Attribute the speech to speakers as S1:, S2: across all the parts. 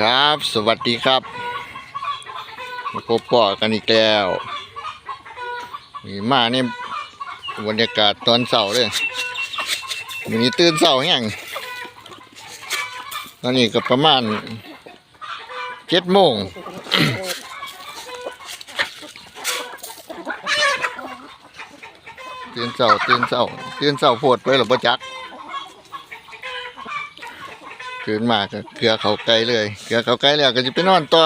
S1: ครับ สวัสดีครับ มาพบปอกันอีกแล้วมีมาเนี่ยบรรยากาศตอนเสาร์เลยวันนี้ตื่นเสาร์ยังตอนนี้ก็ประมาณเจ็ดโมงตื่นเสาร์ตื่นเสาร์ตื่นเสาร์โพดไปหรือปะจัก ตื่นมาก็เกลือเขาไกลเลยเกลือเขาไกลแล้วก็จะไปนอนต่อ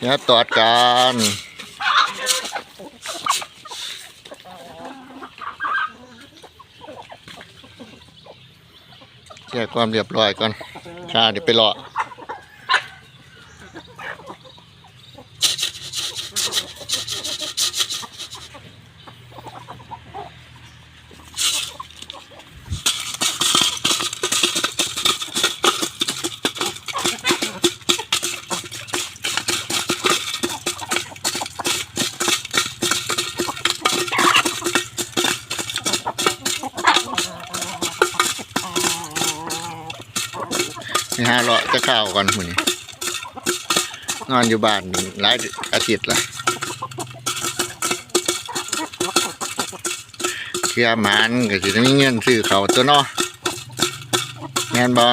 S1: อย่าตอดกันแก้ความเรียบร้อยก่อนข้าเดี๋ยวไปรอ ไปหาเลาะจะข้าวก่อนมื้อนี้นอนอยู่บ้านหลายอาทิตย์ละเชื่อหมันก็สิได้มีเงินซื้อเขาตัวเนาะแมนบ่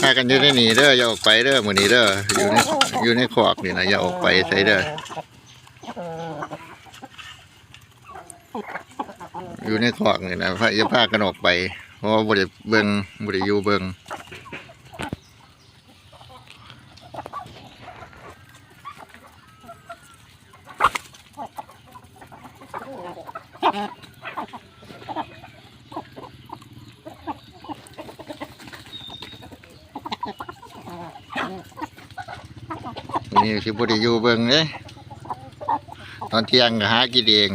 S1: พากันอยู่ในนี่เด้ออย่าออกไปเด้อมือนี้เด้ออยู่ในอยู่ในคอกนี่นะอย่าออกไปใส่เด้อ อยู่ในคอกนี่นะพระจะพากันออกไป เพราะว่าบริเบิงบริยูเบิงนี่สิบริยูเบิงเลยตอนเที่ยงก็หากินเอง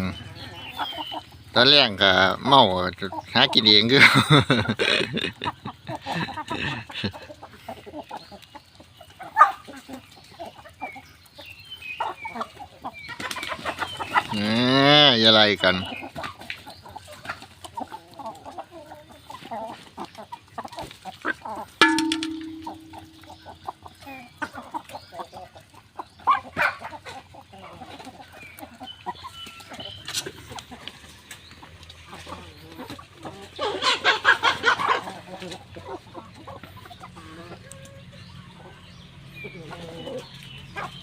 S1: ตอนแรกก็เมาหากินเองคือเนี่ยอะไรกัน Ha!